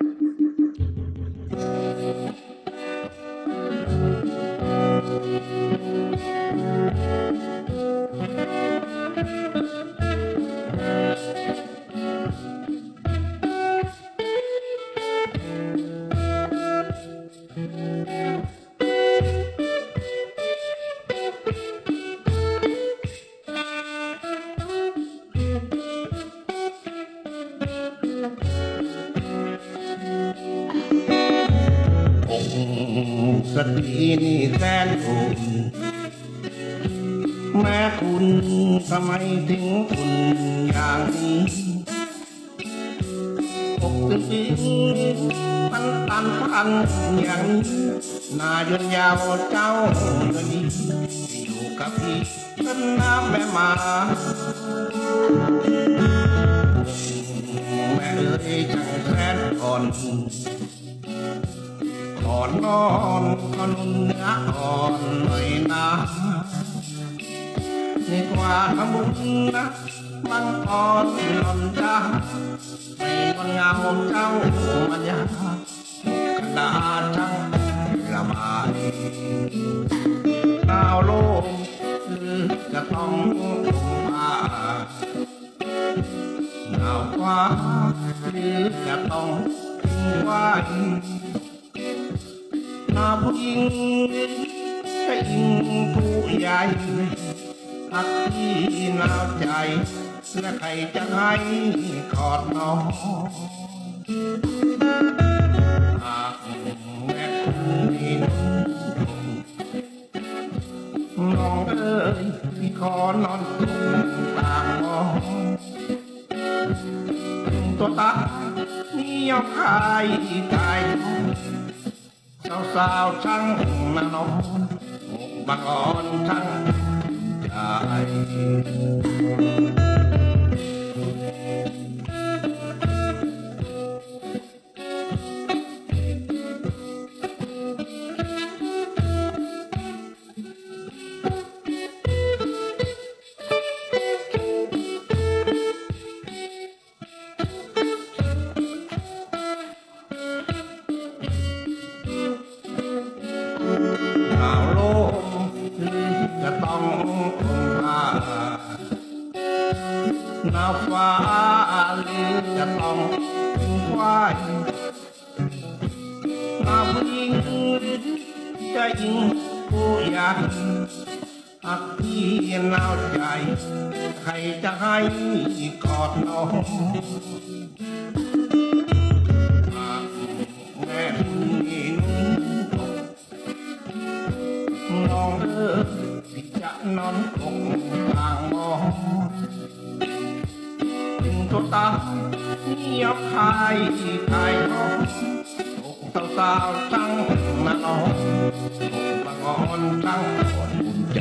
thank you สตรีนี่แสนอุ่นแม้คุณทำไมถึงคุณอย่างนี้อกตึงตันตันพันอย่างนี้นายนยาวเจ้าเลยอยู่กับพี่เป็นน้ำแม่มาแม่เอ๋ยจังแสนอ่อน ขอนนอนขอนุ่นเนื้ออ่อนหน่อยนะนี่กว่าทำบุญนะมังอ่อนหล่อนจ้าไม่มันงามเจ้ามันยากขนาดช่างละบายหนาวโลมจะต้องมาหนาวกว่าหรือจะต้องทิ้งไว้ หาผู้หญิงก็ยิงผู้ใหญ่หักที่หนาวใจ และใครจะให้กอดน้องหากแม่คุณมีน้องเอ้ยที่ขอนอนกลุ่มต่างมองตัวตานี่ยอมขายตา ยท้าสาวช่างนาน้องบางอ่อนช่างใจ นาฟ้าหรือจะต้องเป็นควายหนาผู้หญิงจะยิงผู้ใหญ่หากพี่หนาวใจ ใครจะให้กอดน้องแม่คุณมีนุ่งน้องเอ๋ยที่จะนอนคงทางมอง ถึงตัวตาเงียบคายคายน้องอกสาวตั้งมาน้องอกบางอ่อนตั้งอ่อนใจ